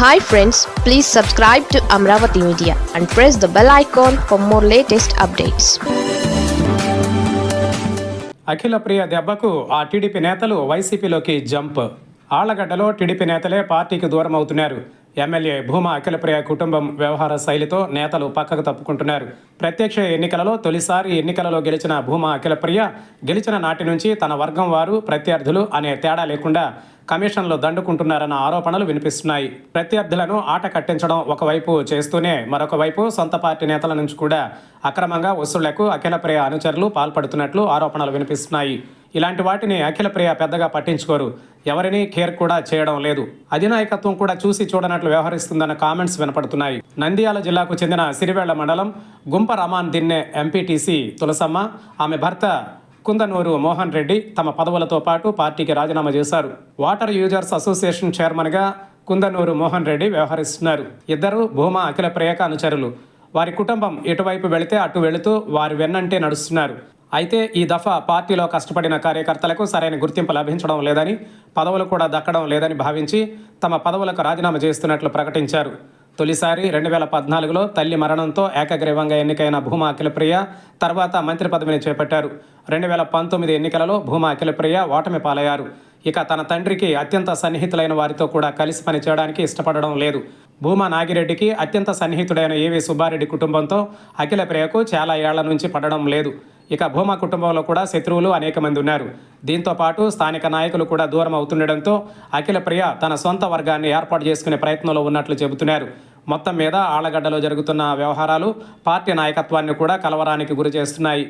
Hi friends please subscribe to Amaravati media and press the bell icon for more latest updates Akhila Priya దెబ్బకు ఆ TDP నేతలు వైసీపీలోకి jump. ఆళ్ళగడ్డలో TDP నేతలే పార్టీకి దూరం అవుతున్నారు. ఎమ్మెల్యే భూమా అఖిలప్రియ కుటుంబం వ్యవహార శైలితో నేతలు పక్కకు తప్పుకుంటున్నారు. ప్రత్యక్ష ఎన్నికలలో తొలిసారి ఎన్నికలలో గెలిచిన భూమా అఖిలప్రియ గెలిచిన నాటి నుంచి తన వర్గం వారు ప్రత్యర్థులు అనే తేడా లేకుండా కమిషన్లు దండుకుంటున్నారన్న ఆరోపణలు వినిపిస్తున్నాయి. ప్రత్యర్థులను ఆట కట్టించడం ఒకవైపు చేస్తూనే మరొక వైపు సొంత పార్టీ నేతల నుంచి కూడా అక్రమంగా వసూళ్ళకు అఖిలప్రియ అనుచరులు పాల్పడుతున్నట్లు ఆరోపణలు వినిపిస్తున్నాయి. ఇలాంటి వాటిని అఖిలప్రియ పెద్దగా పట్టించుకోరు. ఎవరిని కేర్ కూడా చేయడం లేదు. అధినాయకత్వం కూడా చూసి చూడనట్లు వ్యవహరిస్తుందన్న కామెంట్స్ వినపడుతున్నాయి. నంద్యాల జిల్లాకు చెందిన సిరివేళ్ళ మండలం గుంప రమాన్ దిన్నె ఎంపీటీసీ తులసమ్మ ఆమె భర్త కుందనూరు మోహన్ రెడ్డి తమ పదవులతో పాటు పార్టీకి రాజీనామా చేశారు. వాటర్ యూజర్స్ అసోసియేషన్ చైర్మన్గా కుందనూరు మోహన్ రెడ్డి వ్యవహరిస్తున్నారు. ఇద్దరు భూమా అఖిల ప్రియక అనుచరులు. వారి కుటుంబం ఎటువైపు వెళితే అటు వెళుతూ వారి వెన్నంటే నడుస్తున్నారు. అయితే ఈ దఫా పార్టీలో కష్టపడిన కార్యకర్తలకు సరైన గుర్తింపు లభించడం లేదని పదవులు కూడా దక్కడం లేదని భావించి తమ పదవులకు రాజీనామా చేస్తున్నట్లు ప్రకటించారు. తొలిసారి రెండు వేల పద్నాలుగులో తల్లి మరణంతో ఏకగ్రీవంగా ఎన్నికైన భూమా అఖిలప్రియ తర్వాత మంత్రి పదవిని చేపట్టారు. రెండు వేల పంతొమ్మిది ఎన్నికలలో భూమా అఖిలప్రియ ఓటమి పాలయ్యారు. ఇక తన తండ్రికి అత్యంత సన్నిహితులైన వారితో కూడా కలిసి పనిచేయడానికి ఇష్టపడడం లేదు. భూమా నాగిరెడ్డికి అత్యంత సన్నిహితుడైన ఏవి సుబ్బారెడ్డి కుటుంబంతో అఖిలప్రియకు చాలా ఏళ్ళ నుంచి పడడం లేదు. ఇక భూమా కుటుంబంలో కూడా శత్రువులు అనేక మంది ఉన్నారు. దీంతో పాటు స్థానిక నాయకులు కూడా దూరం అవుతుండడంతో అఖిల ప్రియ తన సొంత వర్గాన్ని ఏర్పాటు చేసుకునే ప్రయత్నంలో ఉన్నట్లు చెబుతున్నారు. మొత్తం మీద ఆళ్ళగడ్డలో జరుగుతున్న వ్యవహారాలు పార్టీ నాయకత్వాన్ని కూడా కలవరానికి గురి చేస్తున్నాయి.